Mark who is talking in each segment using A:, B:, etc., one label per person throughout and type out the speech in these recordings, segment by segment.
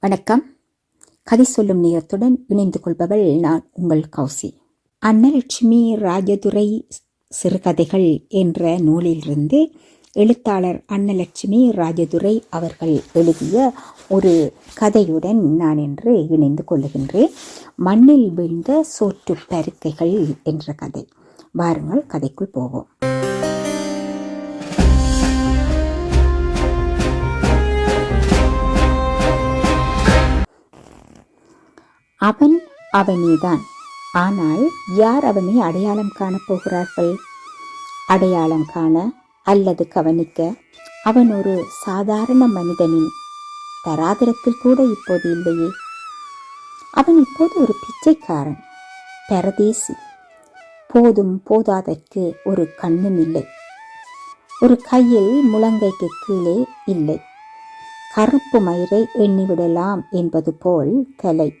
A: வணக்கம். கதை சொல்லும் நேரத்துடன் இணைந்து கொள்பவள் நான் உங்கள் கௌசி. அன்னலட்சுமி ராஜதுரை சிறுகதைகள் என்ற நூலிலிருந்து எழுத்தாளர் அன்னலட்சுமி ராஜதுரை அவர்கள் எழுதிய ஒரு கதையுடன் நான் என்று இணைந்து கொள்ளுகின்றேன். மண்ணில் விழுந்த சோற்று பருக்கைகள் என்ற கதை. வாருங்கள் கதைக்குள் போவோம். அவன் அவனேதான். ஆனால் யார் அவனை அடையாளம் காணப் போகிறார்கள்? அடையாளம் காண அல்லது கவனிக்க அவன் ஒரு சாதாரண மனிதனின் தராதரத்தில் கூட இப்போது இல்லையே. அவன் இப்போது ஒரு பிச்சைக்காரன் பரதேசி. போதும் போதாதற்கு ஒரு கண்ணும் இல்லை. ஒரு கையில் முழங்கைக்கு கீழே இல்லை. கருப்பு மயிரை எண்ணிவிடலாம் என்பது போல் கலை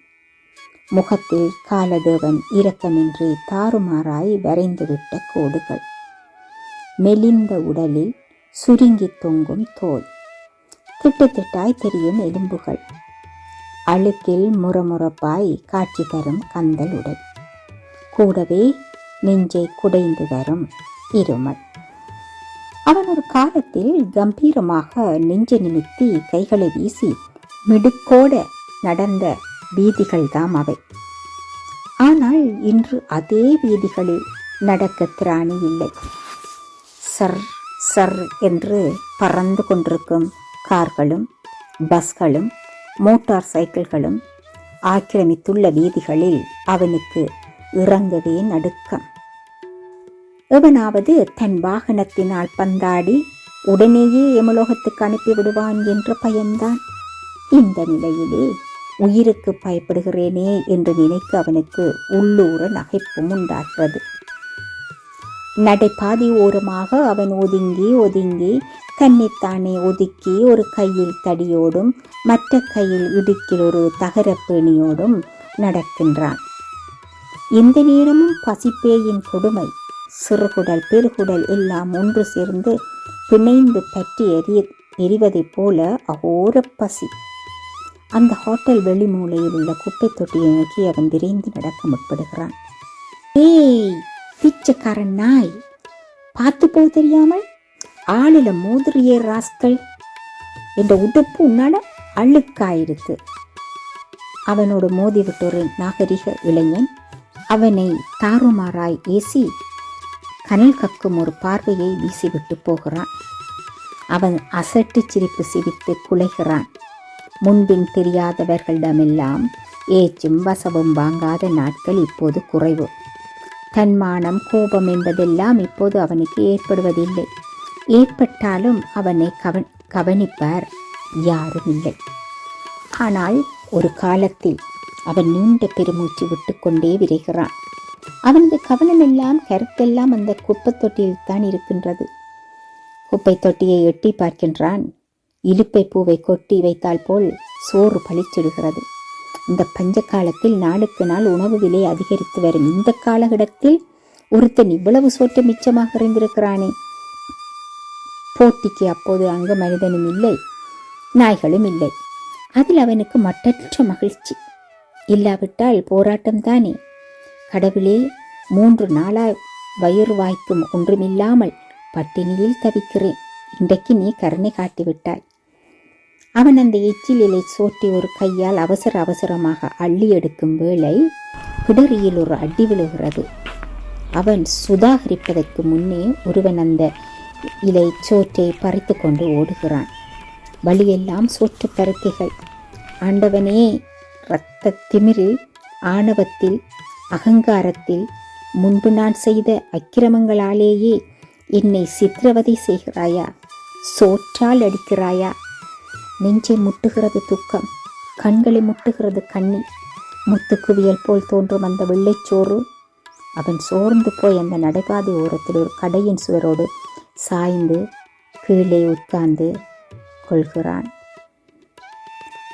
A: முகத்தில் காலதேவன் இரக்கமின்றி தாறுமாறாய் வரைந்துவிட்ட கோடுகள். மெலிந்த உடலில் சுருங்கி தொங்கும் தோல். திட்டுத்திட்டாய் தெரியும் எலும்புகள். அழுக்கில் முறமுறப்பாய் காட்சி தரும் கந்தல் உடல். கூடவே நெஞ்சை குடைந்து வரும் இருமல். அவன் ஒரு காலத்தில் கம்பீரமாக நெஞ்சை நிமித்தி கைகளை வீசி மிடுக்கோட நடந்த வீதிகள் தாம் அவை. ஆனால் இன்று அதே வீதிகளில் நடக்க திராணி இல்லை. சர் சர் என்று பறந்து கொண்டிருக்கும் கார்களும் பஸ்களும் மோட்டார் சைக்கிள்களும் ஆக்கிரமித்துள்ள வீதிகளில் அவனுக்கு இறங்கவே நடுக்கம். எவனாவது தன் வாகனத்தினால் பந்தாடி உடனேயே எமலோகத்துக்கு அனுப்பி விடுவான் என்ற பயம்தான். இந்த நிலையிலே உயிருக்கு பயப்படுகிறேனே என்று நினைக்க அவனுக்கு உள்ளூர நகைப்பும் உண்டாகிறது. நடைபாதி ஓரமாக அவன் ஒதுங்கி ஒதுங்கி தன்னைத்தானே ஒதுக்கி ஒரு கையில் தடியோடும் மற்ற கையில் இடுக்கில் ஒரு தகரப்பேணியோடும் நடக்கின்றான். இந்த நேரமும் பசிப்பேயின் கொடுமை சிறுகுடல் பெருகுடல் எல்லாம் ஒன்று சேர்ந்து பிணைந்து பற்றி எரிய எரிவதைப் போல அகோர பசி. அந்த ஹோட்டல் வெளிமூலையில் உள்ள குப்பை தொட்டியை நோக்கி அவன் விரைந்து நடக்க முற்படுகிறான். ஏய் பிச்சைக்காரன் நாய்! பார்த்து போக தெரியாமல் ஆளில மோதிரியே ராஸ்கள் என்ற உடுப்பு உன்னால அழுக்காயிருக்கு. அவனோடு மோதிவிட்ட ஒரு நாகரிக இளைஞன். அவனை தாறுமாறாய் ஏசி கனல் கக்கும் ஒரு பார்வையை வீசிவிட்டு போகிறான். அவன் அசட்டு சிரிப்பு சிரித்து குலைகிறான் முன்பின் தெரியாதவர்களிடமெல்லாம் ஏச்சும் வசவும் வாங்காத நாட்கள் இப்போது குறைவு. தன்மானம் கோபம் என்பதெல்லாம் இப்போது அவனுக்கு ஏற்படுவதில்லை. ஏற்பட்டாலும் அவனை கவன் கவனிப்பார் யாரும் இல்லை. ஆனால் ஒரு காலத்தில் அவன் நீண்ட பெருமூச்சு விட்டுக்கொண்டே விரைகிறான். அவனது கவனமெல்லாம் கருத்தெல்லாம் அந்த குப்பை தொட்டியில் தான் இருக்கின்றது. குப்பை தொட்டியை எட்டி பார்க்கின்றான். இலுப்பை பூவை கொட்டி வைத்தால் போல் சோறு பழிச்சிடுகிறது இந்த பஞ்ச காலத்தில் நாளுக்கு நாள் உணவு விலை அதிகரித்து வரும் இந்த காலகட்டத்தில் ஒருத்தன் இவ்வளவு சோற்று மிச்சமாக இருந்திருக்கிறானே. போட்டிக்கு அப்போது அங்கு மனிதனும் இல்லை நாய்களும் இல்லை. அதில் அவனுக்கு மட்டற்ற மகிழ்ச்சி. இல்லாவிட்டால் போராட்டம் தானே. கடவுளே மூன்று நாளாய் வயிறு வாய்க்கும் ஒன்றுமில்லாமல் பட்டினியில் தவிக்கிறேன். இன்றைக்கு நீ கருணை காட்டிவிட்டாய். அவன் அந்த எச்சில் இலை சோற்றி ஒரு கையால் அவசர அவசரமாக அள்ளி எடுக்கும் வேளை பிடரியில் ஒரு அடி விழுகிறது. அவன் சுதாகரிப்பதற்கு முன்னே ஒருவன் அந்த இலை சோற்றை பறித்து கொண்டு ஓடுகிறான். வழியெல்லாம் சோற்று பருக்கைகள் ஆண்டவனே இரத்த திமிரில் ஆணவத்தில் அகங்காரத்தில் முன்பு நான் செய்த அக்கிரமங்களாலேயே என்னை சித்திரவதை செய்கிறாயா? சோற்றால் அடிக்கிறாயா? நெஞ்சை முட்டுகிறது துக்கம் கண்களை முட்டுகிறது கண்ணி. முத்துக்குவியல் போல் தோன்றும் அந்த வெள்ளைச்சோறு அவன் சோர்ந்து போய் அந்த நடைபாதை ஓரத்தில் ஒரு கடையின் சுவரோடு சாய்ந்து கீழே உட்கார்ந்து கொள்கிறான்.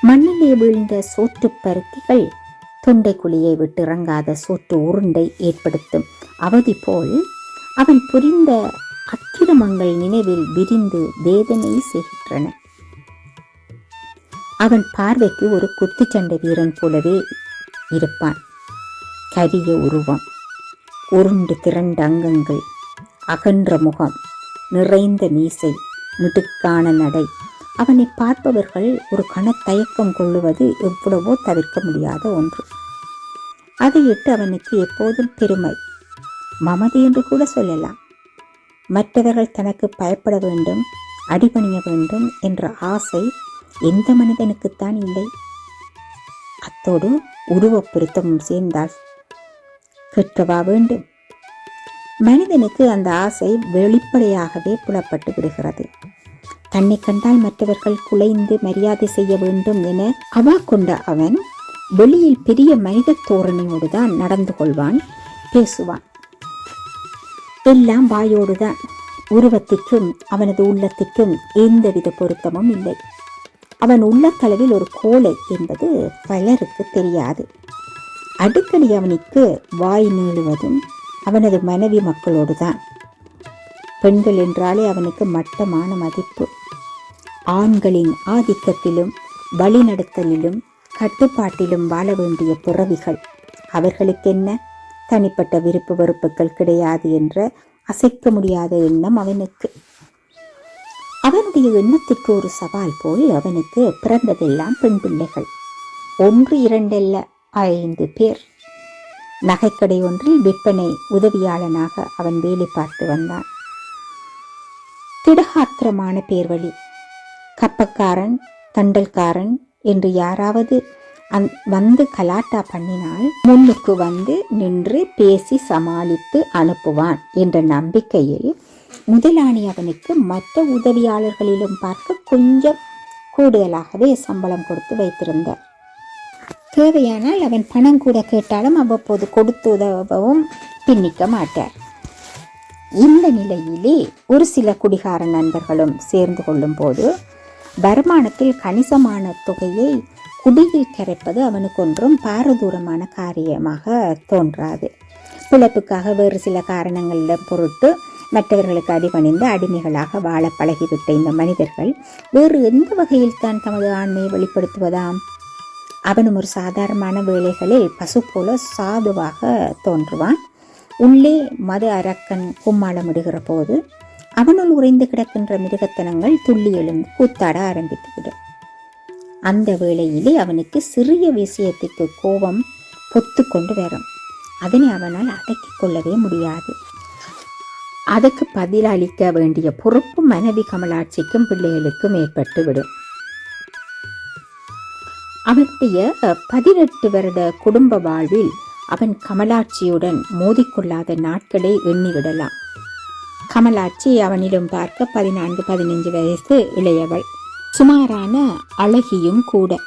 A: மண்ணிலே வீழ்ந்த சோற்று பருத்திகள் தொண்டை குழியை விட்டு இறங்காத சோற்று உருண்டை ஏற்படுத்தும் அவதி போல் அவன் புரிந்த அக்கிரமங்கள் நினைவில் விரிந்து வேதனை செய்கின்றன. அவன் பார்வைக்கு ஒரு குத்துச்சண்டை வீரன் போலவே இருப்பான். கரிய உருவம் உருண்டு திரண்ட அங்கங்கள் அகன்ற முகம் நிறைந்த மீசை மிடுக்கான நடை. அவனை பார்ப்பவர்கள் ஒரு கணத்தயக்கம் கொள்ளுவது எவ்வளவோ தவிர்க்க முடியாத ஒன்று. அதையிட்டு அவனுக்கு எப்போதும் பெருமை. மமதி என்று கூட சொல்லலாம். மற்றவர்கள் தனக்கு பயப்பட வேண்டும் அடிபணிய வேண்டும் என்ற ஆசை எந்த மனிதனுக்குத்தான் இல்லை. அத்தோடு உருவப் பொருத்தமும் சேர்ந்தால் கேட்கவா வேண்டும். மனிதனுக்கு அந்த ஆசை வெளிப்படையாகவே புலப்பட்டு விடுகிறது. தன்னை கண்டால் மற்றவர்கள் குலைந்து மரியாதை செய்ய வேண்டும் என அவா கொண்ட அவன் வெளியில் பெரிய மனித தோரணையோடு தான் நடந்து கொள்வான் பேசுவான். எல்லாம் வாயோடுதான். உருவத்திற்கும் அவனது உள்ளத்திற்கும் எந்தவித பொருத்தமும் இல்லை. அவன் உள்ளக்களவில் ஒரு கோழை என்பது பலருக்கு தெரியாது. அடிக்கடி அவனுக்கு வாய் நீளுவதும் அவனது மனைவி மக்களோடு தான் பெண்கள் என்றாலே அவனுக்கு மட்டமான மதிப்பு. ஆண்களின் ஆதிக்கத்திலும் வழிநடத்தலிலும் கட்டுப்பாட்டிலும் வாழ வேண்டிய புறவிகள் அவர்களுக்கென்ன? தனிப்பட்ட விருப்பு வெறுப்புகள் கிடையாது என்ற அசைக்க முடியாத எண்ணம் அவனுக்கு. அவனுடைய எண்ணத்திற்கு ஒரு சவால் போல் அவனுக்கு பிறந்ததெல்லாம் பெண் பிள்ளைகள். ஒன்று இரண்டல்ல ஐந்து பேர். நகைக்கடை ஒன்றில் விற்பனை உதவியாளனாக அவன் வேலை பார்த்து வந்தான். திடகாத்திரமான பேர்வழி. கப்பக்காரன் தண்டல்காரன் என்று யாராவது அந் வந்து கலாட்டா பண்ணினால் முன்னுக்கு வந்து நின்று பேசி சமாளித்து அனுப்புவான் என்ற நம்பிக்கையில் முதலாளி அவனுக்கு மற்ற உதவியாளர்களிலும் பார்க்க கொஞ்சம் கூடுதலாகவே சம்பளம் கொடுத்து வைத்திருந்தார். தேவையானால் அவன் பணம் கூட கேட்டாலும் அவ்வப்போது கொடுத்து உதவவும் பின்னிக்க மாட்டார். இந்த நிலையிலே ஒரு சில குடிகார நண்பர்களும் சேர்ந்து கொள்ளும் போது வருமானத்தில் கணிசமான தொகையை குடியில் கரைப்பது அவனுக்கு ஒன்றும் பாரதூரமான காரியமாக தோன்றாது. பிழைப்புக்காக வேறு சில காரணங்களிடம் பொருட்டு மற்றவர்களுக்கு அடிபணிந்து அடிமைகளாக வாழ பழகிவிட்ட இந்த மனிதர்கள் வேறு எந்த வகையில் தான் தமது ஆண்மையை வெளிப்படுத்துவதாம்? அவனும் ஒரு சாதாரணமான வேலைகளில் பசு போல சாதுவாக தோன்றுவான். உள்ளே மது அரக்கன் கும்மாளமிடுகிற போது அவனுள் உறைந்து கிடக்கின்ற மிருகத்தனங்கள் துள்ளி எழுந்து கூத்தாட ஆரம்பித்துவிடும் அந்த வேளையிலே அவனுக்கு சிறிய விஷயத்துக்கு கோபம் பொத்து கொண்டு வரும். அதனை அவனால் அடக்கிக் கொள்ளவே முடியாது. அதுக்கு பதிலளிக்க வேண்டிய பொறுப்பு மனைவி கமலாட்சிக்கும் பிள்ளைகளுக்கும் ஏற்பட்டுவிடும். அவனுடைய பதினெட்டு வருட குடும்ப வாழ்வில் அவன் கமலாட்சியுடன் மோதிக்கொள்ளாத நாட்களை எண்ணிவிடலாம். கமலாட்சி அவனிடம் பார்க்க பதினான்கு பதினைஞ்சு வயசு இளையவள். சுமாரான அழகியும் கூட.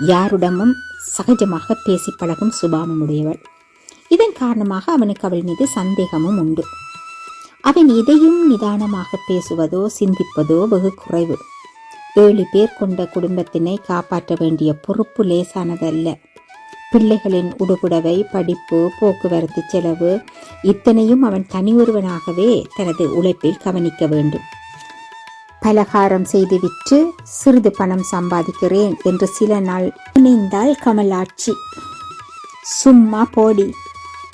A: யாருடமும் சகஜமாக பேசி பழகும் சுபாவமுடையவள். இதன் காரணமாக அவனுக்கு அவள் மீது சந்தேகமும் உண்டு. அவன் எதையும் நிதானமாக பேசுவதோ சிந்திப்பதோ வெகு குறைவு ஏழு பேர் கொண்ட குடும்பத்தினை காப்பாற்ற வேண்டிய பொறுப்பு லேசானதல்ல. பிள்ளைகளின் உடுபுடவை படிப்பு போக்குவரத்து செலவு இத்தனையும் அவன் தனியொருவனாகவே தனது உழைப்பில் கவனிக்க வேண்டும். பலகாரம் செய்து விற்று சிறிது பணம் சம்பாதிக்கிறேன் என்று சில நாள் நினைந்தாள் கமலாட்சி சும்மா போடி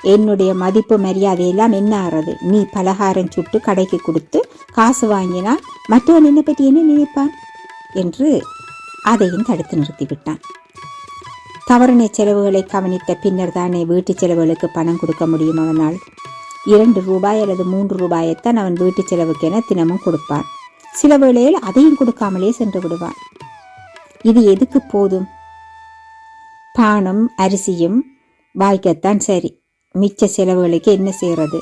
A: என்னுடைய மதிப்பு மரியாதையெல்லாம் என்ன ஆறது? நீ பலகாரம் சுட்டு கடைக்கு கொடுத்து காசு வாங்கினால் மற்றவன் என்னை பற்றி என்ன நினைப்பான்? என்று அதையும் தடுத்து நிறுத்திவிட்டான். தவறின செலவுகளை கவனித்த பின்னர் தானே வீட்டு செலவுகளுக்கு பணம் கொடுக்க முடியும் அவனால். இரண்டு ரூபாய் அல்லது மூன்று ரூபாயைத்தான் அவன் வீட்டு செலவுக்கென தினமும் கொடுப்பான். சில வேளையில் அதையும் கொடுக்காமலே சென்று விடுவான். இது எதுக்கு போதும்? பானம் அரிசியும் வாய்க்கத்தான் சரி. மிச்ச செலவுகளுக்கு என்ன செய்யறது?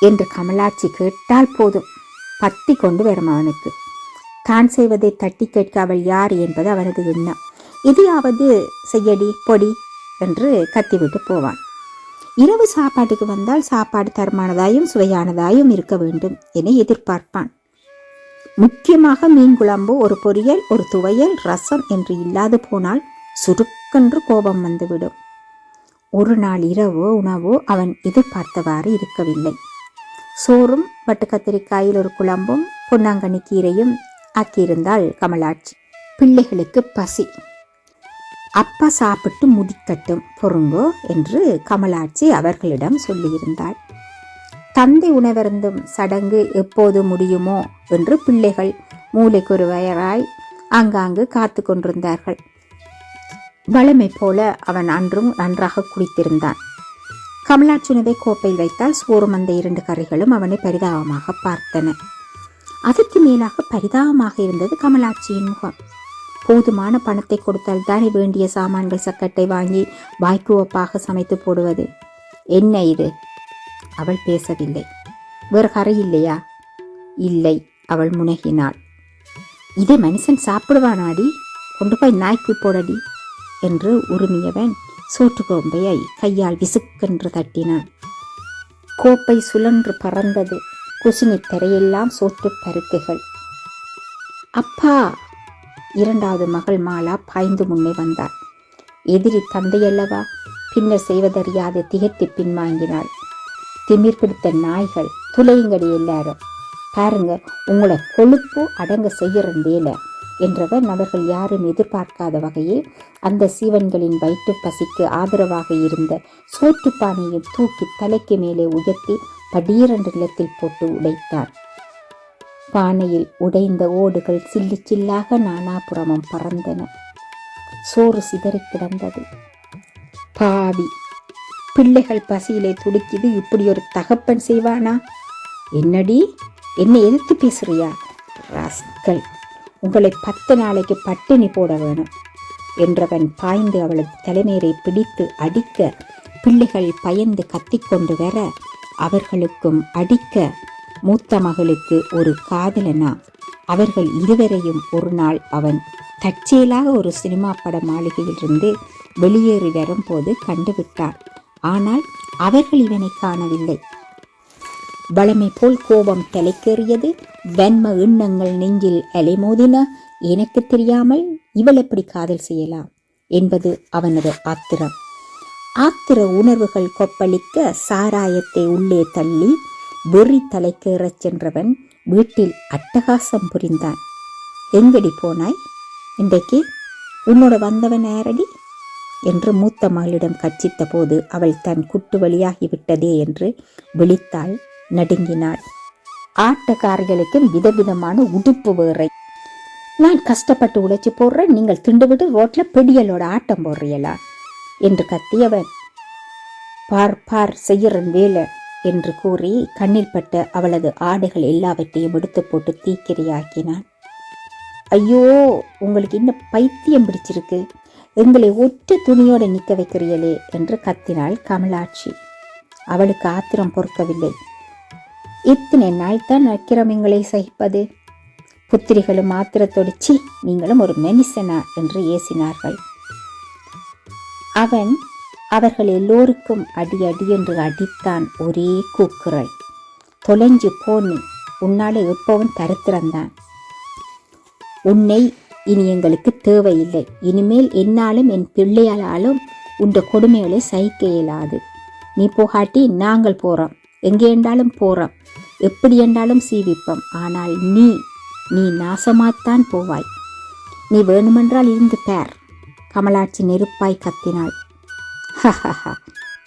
A: என்று கமலாட்சி கேட்டால் போதும். பத்தி கொண்டு வரும் அவனுக்கு. தான் செய்வதை தட்டி கேட்க அவள் யார் என்பது அவனது எண்ணம். எதையாவது செய்யடி பொடி என்று கத்திவிட்டு போவான். இரவு சாப்பாட்டுக்கு வந்தால் சாப்பாடு தரமானதாயும் சுவையானதாயும் இருக்க வேண்டும் என எதிர்பார்ப்பான். முக்கியமாக மீன் குழம்பு ஒரு பொரியல் ஒரு துவையல் ரசம் என்று இல்லாது போனால் சுருக்கென்று கோபம் வந்துவிடும். ஒரு நாள் இரவோ உணவோ அவன் எதிர்பார்த்தவாறு இருக்கவில்லை. சோறும் வட்டு கத்திரிக்காயில் ஒரு குழம்பும் பொன்னாங்கண்ணி கீரையும் ஆக்கியிருந்தாள் கமலாட்சி. பிள்ளைகளுக்கு பசி. அப்பா சாப்பிட்டு முடிக்கட்டும் பொறுங்கோ என்று கமலாட்சி அவர்களிடம் சொல்லியிருந்தாள். தந்தை உணவருந்தும் சடங்கு எப்போது முடியுமோ என்று பிள்ளைகள் மூளைக்கொரு வயராய் ஆங்காங்கு காத்து கொண்டிருந்தார்கள். வளமை போல அவன் அன்றும் நன்றாக குடித்திருந்தான். கமலாட்சி கோப்பையில் வைத்தால் சோறும் அந்த இரண்டு கறிகளும் அவனை பரிதாபமாக பார்த்தன. அதற்கு மேலாக பரிதாபமாக இருந்தது கமலாட்சியின் முகம். போதுமான பணத்தை கொடுத்தால் தானே வேண்டிய சாமான்கள் சக்கட்டை வாங்கி வாய்க்கு ஒப்பாக சமைத்து போடுவது? என்ன இது? அவள் பேசவில்லை. வேறு கரை இல்லையா? இல்லை அவள் முனகினாள். இதை மனுஷன் சாப்பிடுவானாடி? கொண்டு போய் நாய்க்கு போடடி. என்று உருமியவன் சோற்று கோம்பையை கையால் விசுக்கென்று தட்டினான். கோப்பை சுழன்று பறந்தது. குசினி தரையெல்லாம் சோற்று பருக்குகள். அப்பா! இரண்டாவது மகள் மாலா பாய்ந்து முன்னே வந்தாள். எதிரி தந்தையல்லவா? பின்னர் செய்வதறியாத திகைத்து பின்வாங்கினாள். திமிர் பிடித்த நாய்கள் துளையுங்கடி எல்லாரும். பாருங்க உங்களை கொழுப்பு அடங்க செய்கிற வேலை. என்றவன் அவர்கள் யாரும் எதிர்பார்க்காத வகையில் அந்த சீவன்களின் வயிற்று பசிக்கு ஆதரவாக இருந்த சோற்றுப்பானையை தூக்கி தலைக்கு மேலே உயர்த்தி படீரென்று நிலத்தில் போட்டு உடைத்தான் பானையில் உடைந்த ஓடுகள் சில்லு சில்லாக நானாபுறமும் பறந்தன. சோறு சிதறி கிடந்தது. பாவி பிள்ளைகள் பசியிலே துடிக்குது இப்படி ஒரு தகப்பன் செய்வானா? என்னடி என்னை எதிர்த்து பேசுறியா? ராஸ்கல். உங்களை பத்து நாளைக்கு பட்டினி போட வேணும். என்றவன் பாய்ந்து அவளது தலைமையரை பிடித்து அடிக்க பிள்ளைகள் பயந்து கத்திக்கொண்டு வர அவர்களுக்கும் அடிக்க மூத்த மகளுக்கு ஒரு காதலனா அவர்கள் இருவரையும் ஒரு நாள் அவன் தற்செயலாக ஒரு சினிமா பட மாளிகையிலிருந்து வெளியேறி வரும்போது கண்டுவிட்டான். ஆனால் அவர்கள் இவனை காணவில்லை. வளமை போல் கோபம் தலைக்கேறியது. வன்ம எண்ணங்கள் நெஞ்சில் அலைமோதின. எனக்கு தெரியாமல் இவள் எப்படி காதல் செய்யலாம் என்பது அவனது ஆத்திரம். ஆத்திர உணர்வுகள் கொப்பளிக்க சாராயத்தை உள்ளே தள்ளி வெறி தலைக்கேறச் சென்றவன் வீட்டில் அட்டகாசம் புரிந்தான். எங்கடி போனாய்? இன்றைக்கு உன்னோட வந்தவன் யாரடி? என்று மூத்த மகளிடம் கச்சித்த போது அவள் தன் குட்டு வழியாகிவிட்டதே என்று விழித்தாள் நடுங்கினாள். ஆட்டக்காரிகளுக்கும் விதவிதமான உடுப்பு வேறை நான் கஷ்டப்பட்டு உழைச்சி போடுறேன் நீங்கள் திண்டுவிட்டு ரோட்ல பெடியலோட ஆட்டம் போடுறீங்களா என்று கத்தியவன் பார் பார் செய்யறன் வேலை என்று கூறி கண்ணில் பட்ட அவளது ஆடைகள் எல்லாவற்றையும் எடுத்து போட்டு தீக்கிரையாக்கினான். ஐயோ உங்களுக்கு இன்னும் பைத்தியம் பிடிச்சிருக்கு. எங்களை ஒற்ற துணியோட நிற்க வைக்கிறீங்களே என்று கத்தினாள் கமலாட்சி. அவளுக்கு ஆத்திரம் பொறுக்கவில்லை. இத்தனை நாள் தான் அக்கிரமங்களை சகிப்பது? புத்திரிகளும் மாத்திரத்தொடிச்சி நீங்களும் ஒரு மனுஷனா? என்று ஏசினார்கள். அவன் அவர்கள் எல்லோருக்கும் அடி அடி என்று அடித்தான் ஒரே கூக்குரல். தொலைஞ்சு போனி உன்னால எப்பவும் தருத்திரந்தான். உன்னை இனி எங்களுக்கு தேவையில்லை. இனிமேல் என்னாலும் என் பிள்ளையாலும் உண்ட கொடுமைகளை சகிக்க இயலாது. நீ போகாட்டி நாங்கள் போறோம். எங்கே என்றாலும் போறோம். எப்படி என்றாலும் சீவிப்போம். ஆனால் நீ நீ நாசமாத்தான் போவாய். நீ வேணுமென்றால் இருந்து பேர். கமலாட்சி நெருப்பாய் கத்தினாள். ஹஹஹா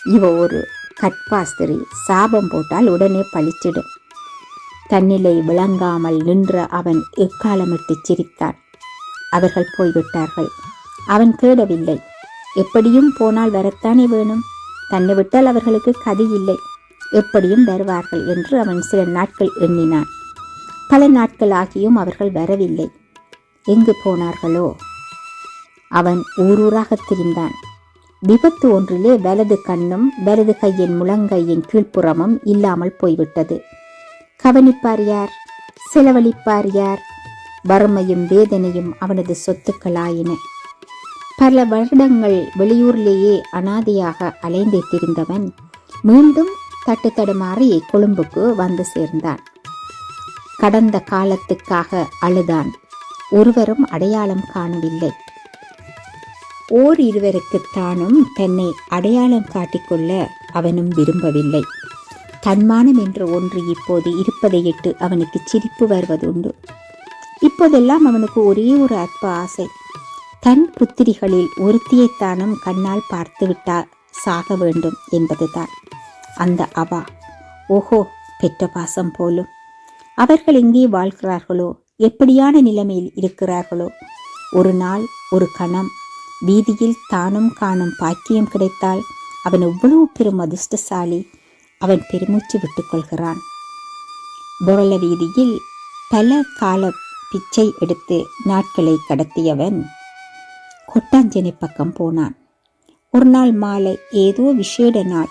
A: இவ ஒரு கட்பாஸ்திரி. சாபம் போட்டால் உடனே பழிச்சிடும். தன்னிலை விளங்காமல் நின்ற அவன் எக்காலமிட்டு சிரித்தான் அவர்கள் போய்விட்டார்கள். அவன் தேடவில்லை. எப்படியும் போனால் வரத்தானே வேணும்? தன்னை விட்டால் அவர்களுக்கு கதி இல்லை. எப்படியும் வருவார்கள் என்று அவன் சில நாட்கள் எண்ணினான். பல நாட்கள் ஆகியும் அவர்கள் வரவில்லை. எங்கு போனார்களோ? அவன் ஊரூராக திரிந்தான். விபத்து ஒன்றிலே வலது கண்ணும் வலது கையின் முழங்கையின் கீழ்ப்புறமும் இல்லாமல் போய்விட்டது. கவனிப்பார் யார்? செலவழிப்பார் யார்? வறுமையும் வேதனையும் அவனது சொத்துக்களாயின. பல வருடங்கள் வெளியூரிலேயே அனாதையாக அலைந்தே திரிந்தவன் மீண்டும் தட்டு தடுமாறி கொழும்புக்கு வந்து சேர்ந்தான். கடந்த காலத்துக்காக அழுதான். ஒருவரும் அடையாளம் காணவில்லை. ஓர் இருவருக்குத்தானும் தன்னை அடையாளம் காட்டிக்கொள்ள அவனும் விரும்பவில்லை. தன்மானம் என்ற ஒன்று இப்போது இருப்பதையிட்டு அவனுக்கு சிரிப்பு வருவதுண்டு. இப்போதெல்லாம் அவனுக்கு ஒரே ஒரு அற்ப ஆசை. தன் புத்திரிகளில் ஒருத்தியைத்தானும் கண்ணால் பார்த்துவிட்டால் சாக வேண்டும் என்பதுதான். அந்த அவா. ஓஹோ பெற்ற பாசம் போலும். அவர்கள் எங்கே வாழ்கிறார்களோ எப்படியான நிலைமையில் இருக்கிறார்களோ. ஒரு நாள் ஒரு கணம். வீதியில் தானும் காணும் பாக்கியம் கிடைத்தால் அவன் எவ்வளவு பெரும் அதிர்ஷ்டசாலி. அவன் பெருமூச்சு விட்டுக்கொள்கிறான் புரள வீதியில் பல கால பிச்சை எடுத்து நாட்களை கடத்தியவன் கொட்டாஞ்சனை பக்கம் போனான். ஒரு நாள் மாலை ஏதோ விசேட நாள்.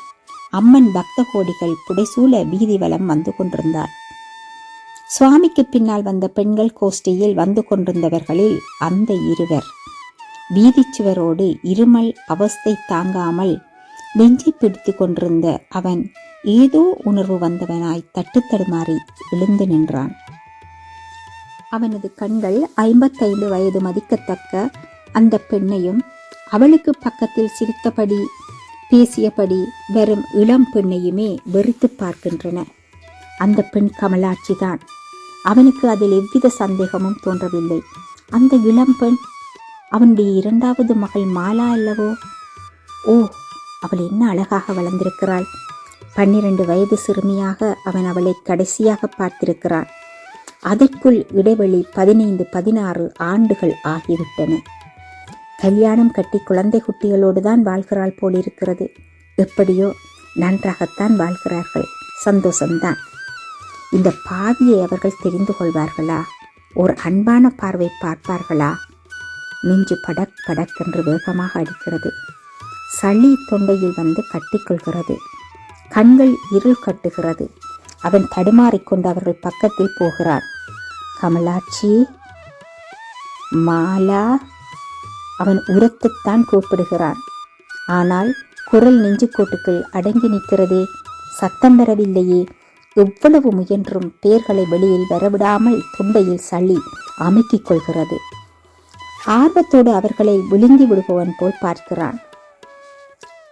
A: அம்மன் பக்த கோடிகள் புடைசூழ வீதி வலம் வந்து கொண்டிருந்தாள். சுவாமிக்கு பின்னால் வந்த பெண்கள் கோஷ்டியில் வந்து கொண்டிருந்தவர்களில் அந்த இருவர். வீதிச்சுவரோடு இருமல் அவஸ்தை தாங்காமல் நெஞ்சை பிடித்து கொண்டிருந்த அவன் ஏதோ உணர்வு வந்தவனாய் தட்டுத்தடுமாறி எழுந்து நின்றான். அவனது கண்கள் ஐம்பத்தைந்து வயது மதிக்கத்தக்க அந்த பெண்ணையும் அவளுக்கு பக்கத்தில் சிரித்தபடி பேசியபடி வெறும் இளம் பெண்ணையுமே வெறுத்து பார்க்கின்றன. அந்த பெண் கமலாட்சிதான். அவனுக்கு அதில் எவ்வித சந்தேகமும் தோன்றவில்லை. அந்த இளம் பெண் அவனுடைய இரண்டாவது மகள் மாலா அல்லவோ? ஓ அவள் என்ன அழகாக வளர்ந்திருக்கிறாள். பன்னிரண்டு வயது சிறுமியாக அவன் அவளை கடைசியாக பார்த்திருக்கிறான். அதற்குள் இடைவெளி பதினைந்து பதினாறு ஆண்டுகள் ஆகிவிட்டன. கல்யாணம் கட்டி குழந்தை குட்டிகளோடு தான் வாழ்கிறாள் போலிருக்கிறது. எப்படியோ நன்றாகத்தான் வாழ்கிறார்கள். சந்தோஷம்தான். இந்த பாவியை அவர்கள் தெரிந்து கொள்வார்களா? ஒரு அன்பான பார்வை பார்ப்பார்களா? நெஞ்சு படக் படக்கென்று வேகமாக அடிக்கிறது. சளி தொண்டையில் வந்து கட்டிக்கொள்கிறது கண்கள் இருள் கட்டுகிறது. அவன் தடுமாறிக்கொண்டு அவர்கள் பக்கத்தில் போகிறான் கமலாட்சி மாலா அவன் உரத்துத்தான் கூப்பிடுகிறான். ஆனால் குரல் நெஞ்சுக்கோட்டுக்குள் அடங்கி நிற்கிறதே சத்தம் வரவில்லையே எவ்வளவு முயன்றும் பேர்களை வெளியில் வரவிடாமல் துண்டையில் சளி அமுக்கிக் கொள்கிறது. ஆர்வத்தோடு அவர்களை விழுங்கி விடுபவன் போல் பார்க்கிறான்.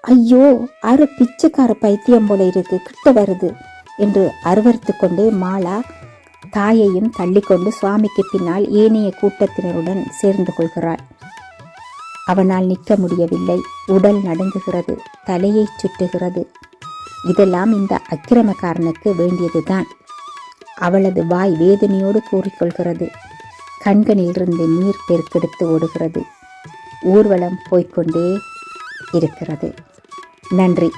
A: ஐயோ அரு பிச்சைக்கார பைத்தியம் போல இருக்கு கிட்ட வருது என்று அருவறுத்து கொண்டே மாலா தாயையும் தள்ளிக்கொண்டு சுவாமிக்கு பின்னால் ஏனைய கூட்டத்தினருடன் சேர்ந்து கொள்கிறாள். அவனால் நிற்க முடியவில்லை. உடல் நடுங்குகிறது தலையை சுற்றுகிறது. இதெல்லாம் இந்த அக்கிரமக்காரனுக்கு வேண்டியதுதான். அவளது வாய் வேதனையோடு கூறிக்கொள்கிறது. கண்களிலிருந்து நீர் பெருக்கெடுத்து ஓடுகிறது. ஊர்வலம் போய்க்கொண்டே இருக்கிறது. நன்றி.